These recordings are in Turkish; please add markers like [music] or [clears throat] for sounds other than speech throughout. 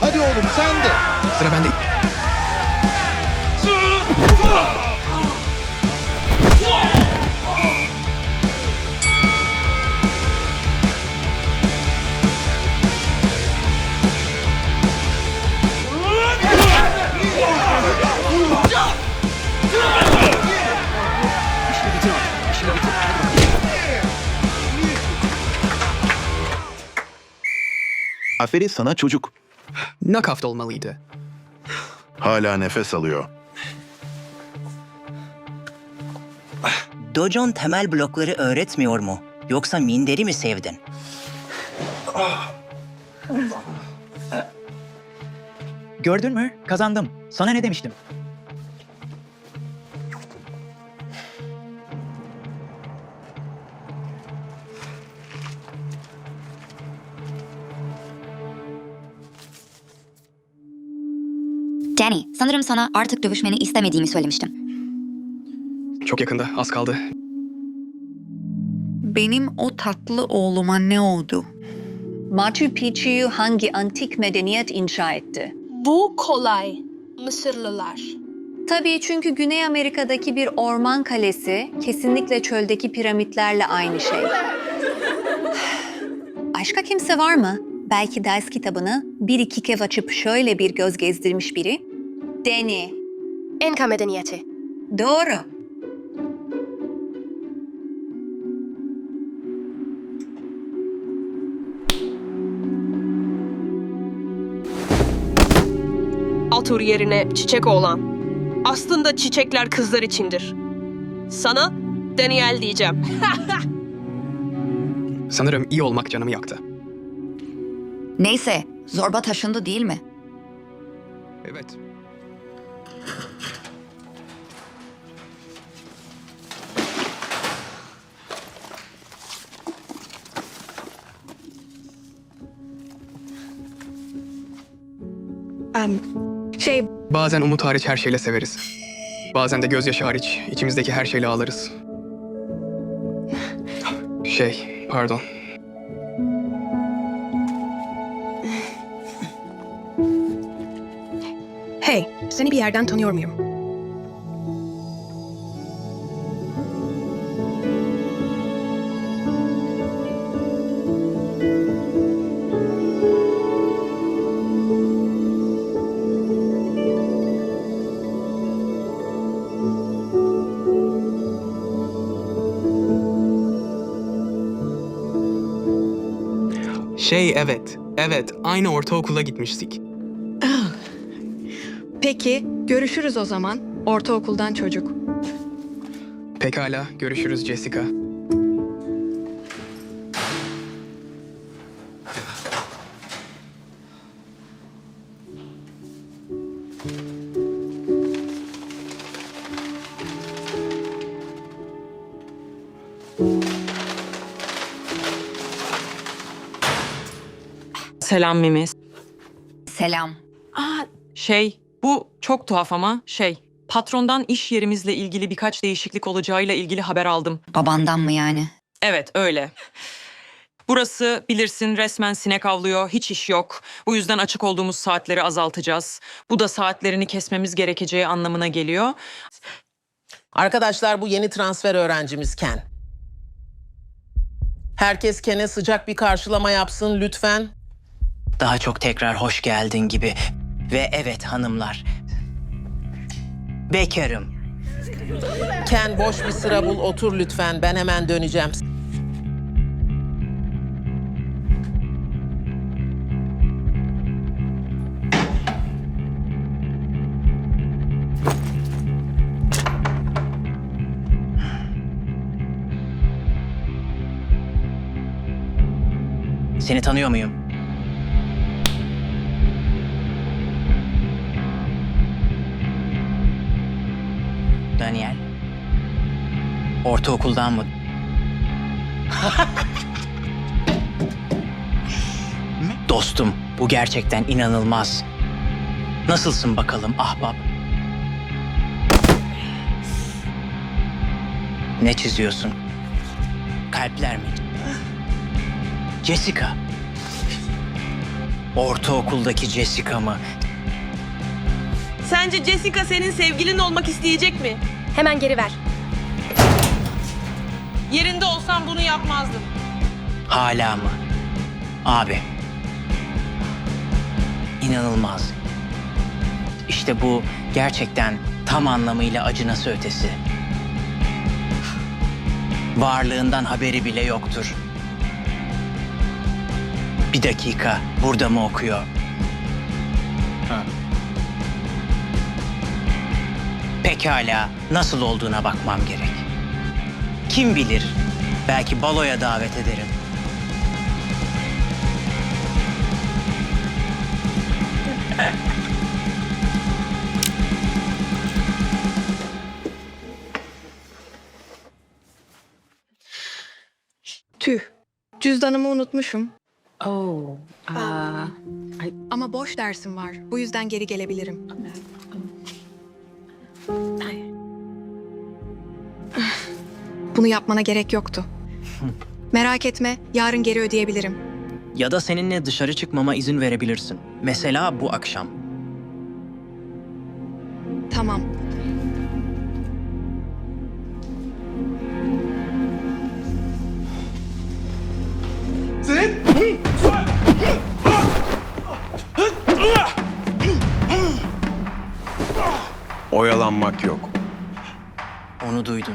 Hadi oğlum sen de. Sıra bende. Aferin sana çocuk. Knockout olmalıydı. Hala nefes alıyor. Dojon temel blokları öğretmiyor mu? Yoksa minderi mi sevdin? Gördün mü? Kazandım. Sana ne demiştim? Sanırım sana artık dövüşmeni istemediğimi söylemiştim. Çok yakında. Az kaldı. Benim o tatlı oğluma ne oldu? Machu Picchu'yu hangi antik medeniyet inşa etti? Bu kolay. Mısırlılar. Tabii çünkü Güney Amerika'daki bir orman kalesi kesinlikle çöldeki piramitlerle aynı şey. [sighs] Başka kimse var mı? Belki ders kitabını bir iki kez açıp şöyle bir göz gezdirmiş biri. Deni. Enka medeniyeti. Doğru. Altur yerine çiçek oğlan. Aslında çiçekler kızlar içindir. Sana Daniel diyeceğim. [laughs] Sanırım iyi olmak canımı yaktı. Neyse, zorba taşındı değil mi? Evet. Şey, Bazen umut hariç her şeyle severiz. Bazen de gözyaşı hariç içimizdeki her şeyle ağlarız. Şey, pardon. hey, seni bir yerden tanıyor muyum? Şey evet, evet aynı ortaokula gitmiştik. Peki, görüşürüz o zaman. Ortaokuldan çocuk. Pekala, görüşürüz Jessica. Selam Mimi. Selam. Şey, bu çok tuhaf ama şey, patrondan iş yerimizle ilgili birkaç değişiklik olacağıyla ilgili haber aldım. Babandan mı yani? Evet, öyle. Burası bilirsin resmen sinek avlıyor, hiç iş yok. Bu yüzden açık olduğumuz saatleri azaltacağız. Bu da saatlerini kesmemiz gerekeceği anlamına geliyor. Arkadaşlar bu yeni transfer öğrencimiz Ken. Herkes Ken'e sıcak bir karşılama yapsın lütfen. Daha çok tekrar hoş geldin gibi. Ve evet hanımlar. Bekarım. Ken boş bir sıra bul otur lütfen ben hemen döneceğim. Seni tanıyor muyum? Ortaokuldan mı? Dostum, bu gerçekten inanılmaz. Nasılsın bakalım ahbap? Ne çiziyorsun? Kalpler mi? Jessica. Ortaokuldaki Jessica mı? Sence Jessica senin sevgilin olmak isteyecek mi? Hemen geri ver. Yerinde olsam bunu yapmazdım. Hala mı? Abi. İnanılmaz. İşte bu gerçekten tam anlamıyla acınası ötesi. Varlığından haberi bile yoktur. Bir dakika, burada mı okuyor? Ha. Pekala, nasıl olduğuna bakmam gerek. Kim bilir, belki baloya davet ederim. Tüh. Cüzdanımı unutmuşum. Aa, Ama boş dersim var. Bu yüzden geri gelebilirim. Bunu yapmana gerek yoktu. [laughs] Merak etme, yarın geri ödeyebilirim. Ya da seninle dışarı çıkmama izin verebilirsin. Mesela bu akşam. Tamam. Oyalanmak yok. Onu duydum.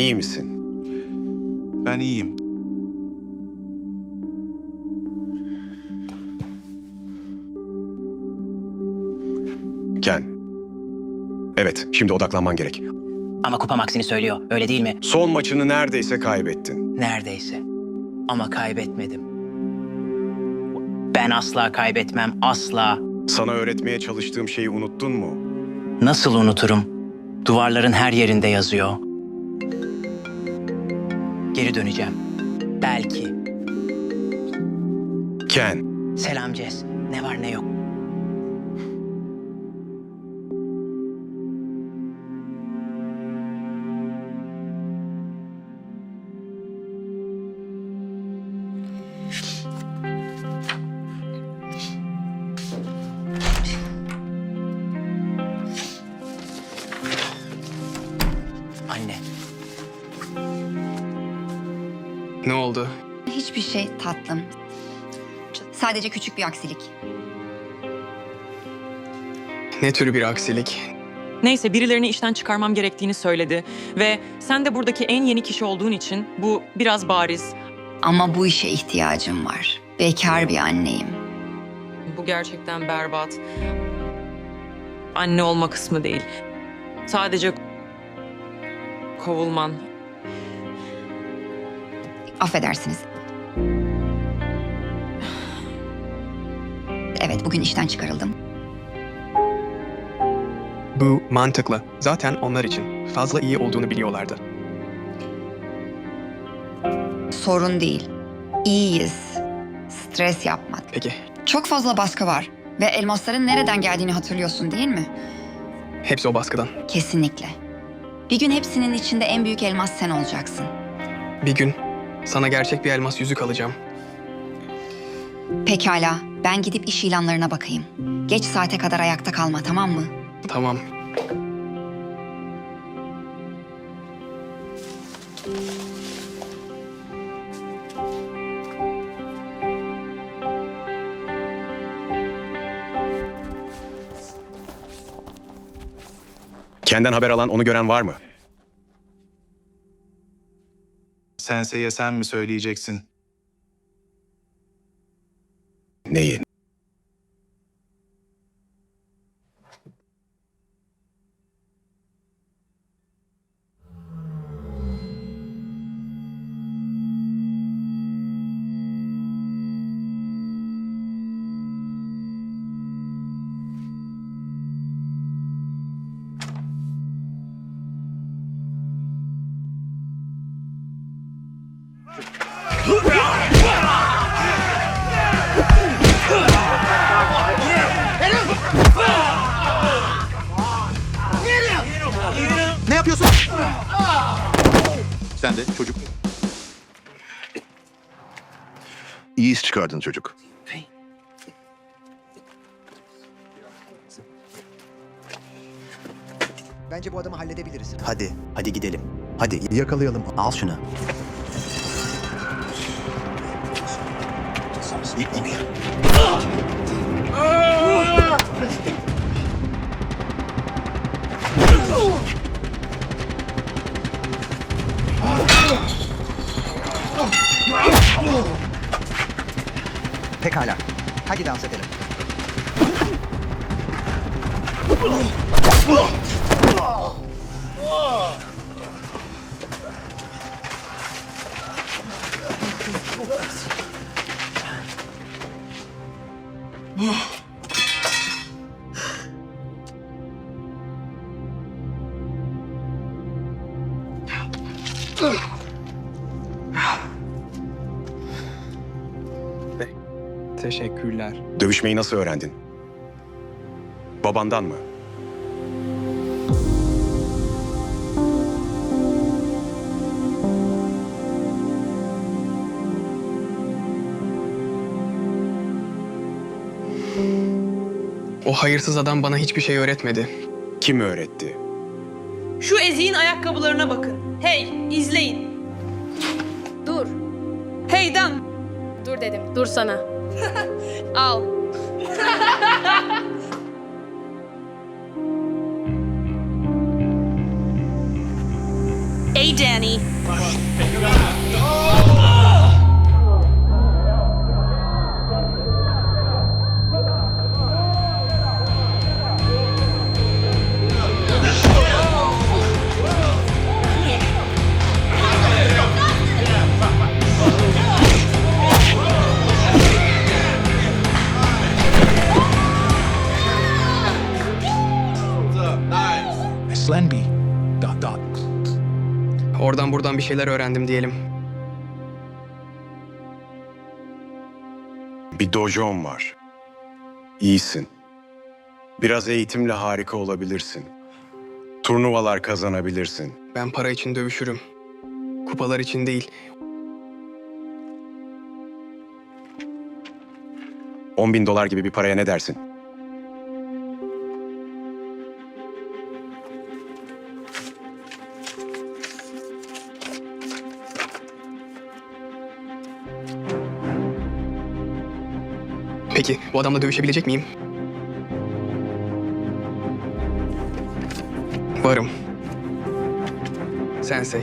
İyi misin? Ben iyiyim. Ken. Evet, şimdi odaklanman gerek. Ama kupam aksini söylüyor. Öyle değil mi? Son maçını neredeyse kaybettin. Neredeyse. Ama kaybetmedim. Ben asla kaybetmem. Asla. Sana öğretmeye çalıştığım şeyi unuttun mu? Nasıl unuturum? Duvarların her yerinde yazıyor. Geri döneceğim. Belki. Ken, Selam Jess. Ne var ne yok. Sadece küçük bir aksilik. Ne tür bir aksilik? Neyse birilerini işten çıkarmam gerektiğini söyledi. Ve sen de buradaki en yeni kişi olduğun için bu biraz bariz. Ama bu işe ihtiyacım var. Bekar bir anneyim. Bu gerçekten berbat. Anne olma kısmı değil. Sadece kovulman. Affedersiniz. Evet, bugün işten çıkarıldım. Bu mantıklı. Zaten onlar için fazla iyi olduğunu biliyorlardı. Sorun değil. İyiyiz. Stres yapma. Peki, Çok fazla baskı var. Ve elmasların nereden geldiğini hatırlıyorsun değil mi? hepsi o baskıdan. Kesinlikle. Bir gün hepsinin içinde en büyük elmas sen olacaksın. Bir gün sana gerçek bir elmas yüzük alacağım. Pekala, ben gidip iş ilanlarına bakayım. Geç saate kadar ayakta kalma, tamam mı? Tamam. Ken'den haber alan, onu gören var mı? Sensei'ye sen mi söyleyeceksin? Neyin? Sen de çocuk. İyi iş çıkardın çocuk. Bence bu adamı halledebiliriz. Hadi, hadi gidelim. Hadi. Yakalayalım. Al şunu. Pekala. Hadi dans edelim. Teşekkürler. Dövüşmeyi nasıl öğrendin? Babandan mı? O hayırsız adam bana hiçbir şey öğretmedi. Kim öğretti? Şu eziğin ayakkabılarına bakın. Hey, izleyin. Dur. Hey Dan. Dur dedim. Dur sana. [laughs] Al. Hey Danny. Slenby. Dot dot. Oradan buradan bir şeyler öğrendim diyelim. Bir dojon var. İyisin. Biraz eğitimle harika olabilirsin. Turnuvalar kazanabilirsin. Ben para için dövüşürüm. Kupalar için değil. 10 bin dolar gibi bir paraya ne dersin? Peki bu adamla dövüşebilecek miyim? Varım. Sensei.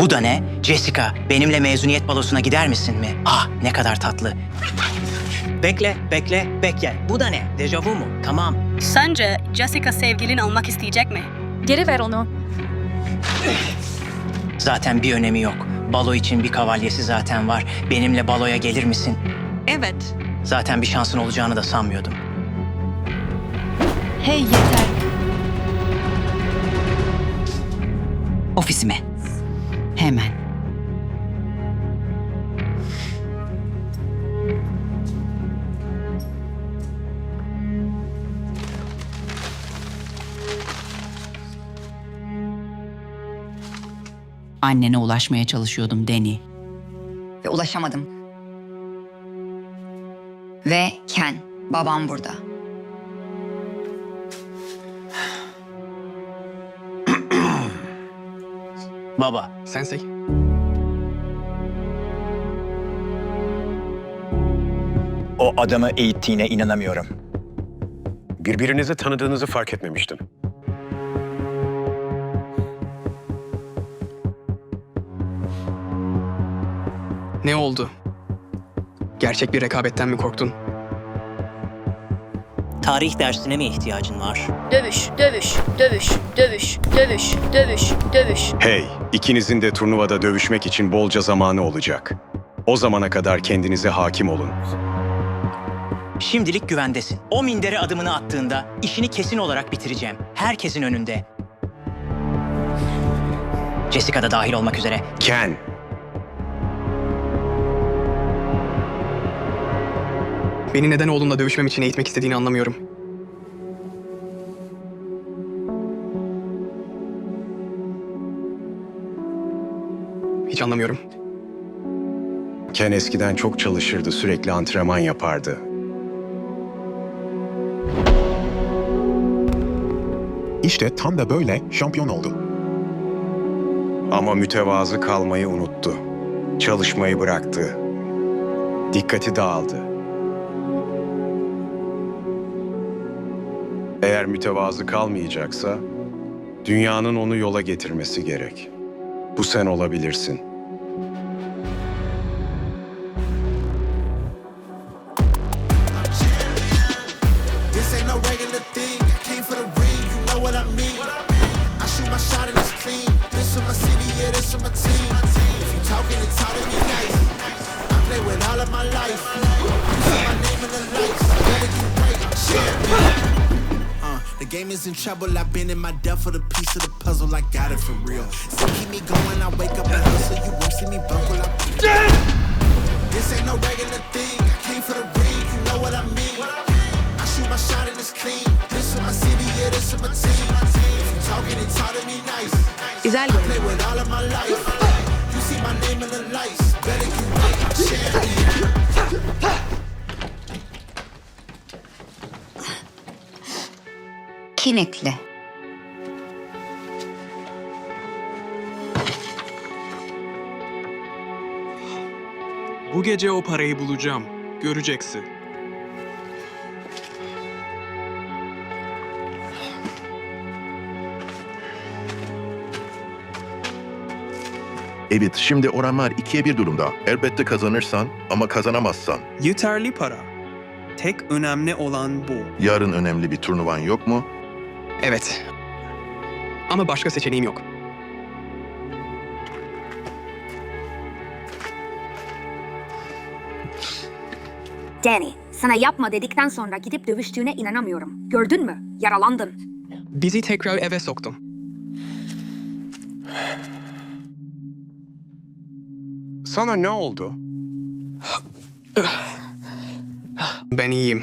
Bu da ne? Jessica, benimle mezuniyet balosuna gider misin mi? Ah, ne kadar tatlı. Bekle, bekle, bekle. Bu da ne? Dejavu mu? Tamam. Sence Jessica sevgilin olmak isteyecek mi? Geri ver onu. Zaten bir önemi yok. Balo için bir kavalyesi zaten var. Benimle baloya gelir misin? Evet. Zaten bir şansın olacağını da sanmıyordum. Hey yeter. Ofisime. Hemen. Annene ulaşmaya çalışıyordum Deni. Ve ulaşamadım. Ve Ken, babam burada. [clears throat] Baba, Sensei. O adamı eğittiğine inanamıyorum. Birbirinizi tanıdığınızı fark etmemiştim. Ne oldu? Gerçek bir rekabetten mi korktun? tarih dersine mi ihtiyacın var? Dövüş, dövüş, dövüş, dövüş, dövüş, dövüş, dövüş. Hey, ikinizin de turnuvada dövüşmek için bolca zamanı olacak. O zamana kadar kendinize hakim olun. Şimdilik güvendesin. O mindere adımını attığında işini kesin olarak bitireceğim. Herkesin önünde. Jessica da dahil olmak üzere. Ken, Beni neden oğlumla dövüşmem için eğitmek istediğini anlamıyorum. Hiç anlamıyorum. Ken eskiden çok çalışırdı, sürekli antrenman yapardı. İşte tam da böyle şampiyon oldu. Ama mütevazı kalmayı unuttu. Çalışmayı bıraktı. Dikkati dağıldı. Eğer mütevazı kalmayacaksa, dünyanın onu yola getirmesi gerek. Bu sen olabilirsin. Been in my depth for the piece of the puzzle. I got it for real. So keep me going. I wake up and hustle. You won't see me buckle. I This ain't no regular thing. I came for the ring, you know what I mean. I shoot my shot and it's clean. This for my city, yeah, this for my team. If you talking, all to me nice. Güzel I play with all of my life. You see my name in the lights. Better right, I'm champion. Kinekli. Bu gece o parayı bulacağım. Göreceksin. Evet, şimdi oranlar ikiye bir durumda. Elbette kazanırsan ama kazanamazsan. Yeterli para. Tek önemli olan bu. Yarın önemli bir turnuvan yok mu? Evet. Ama başka seçeneğim yok. Danny, sana yapma dedikten sonra gidip dövüştüğüne inanamıyorum. Gördün mü? Yaralandın. Bizi tekrar eve soktun. Sana ne oldu? Ben iyiyim.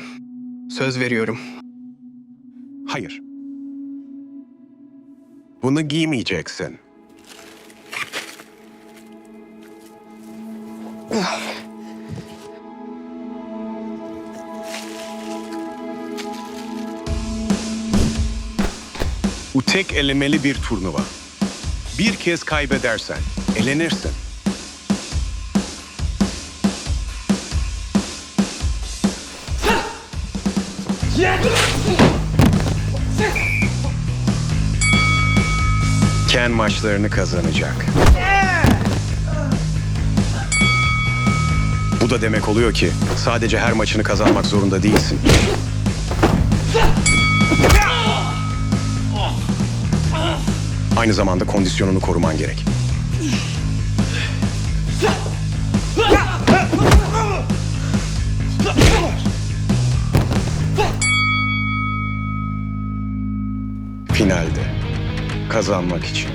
Söz veriyorum. Hayır. Bunu giymeyeceksin. Tek elemeli bir turnuva. Bir kez kaybedersen elenirsin. Ken maçlarını kazanacak. Bu da demek oluyor ki sadece her maçını kazanmak zorunda değilsin. Aynı zamanda kondisyonunu koruman gerek. Finalde kazanmak için.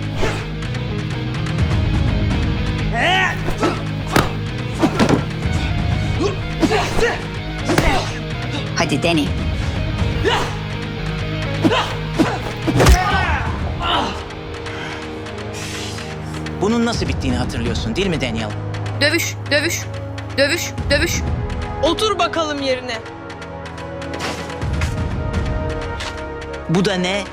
Hadi Danny. Bunun nasıl bittiğini hatırlıyorsun değil mi Daniel? Dövüş, dövüş, dövüş, dövüş. Otur bakalım yerine. Bu da ne?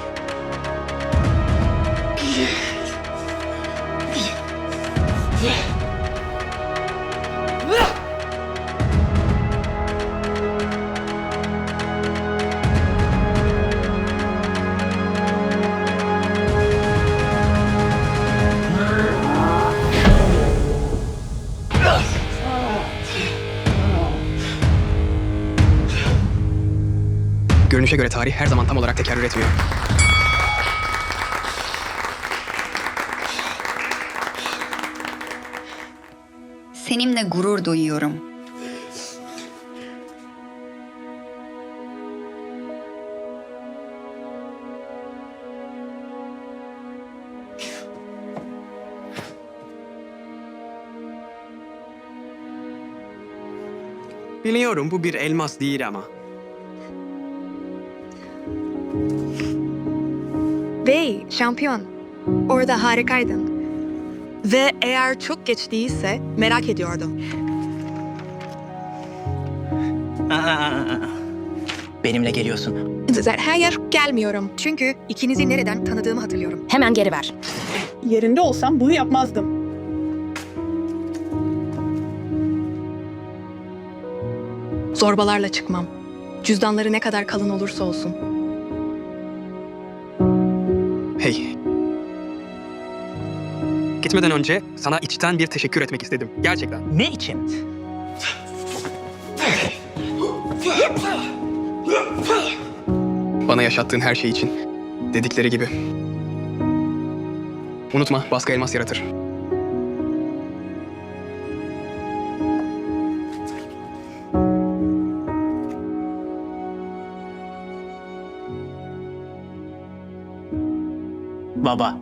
Görüşe göre tarih her zaman tam olarak tekerrür etmiyor. Seninle gurur duyuyorum. Biliyorum bu bir elmas değil ama. Bey, şampiyon. Orada harikaydın. Ve eğer çok geç değilse merak ediyordum. [laughs] Benimle geliyorsun. Hayır, gelmiyorum. Çünkü ikinizi nereden tanıdığımı hatırlıyorum. Hemen geri ver. Yerinde olsam bunu yapmazdım. Zorbalarla çıkmam. Cüzdanları ne kadar kalın olursa olsun. Hey. Gitmeden önce sana içten bir teşekkür etmek istedim. Gerçekten. Ne için? Bana yaşattığın her şey için. Dedikleri gibi. Unutma, baskı elmas yaratır. Baba.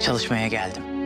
Çalışmaya geldim.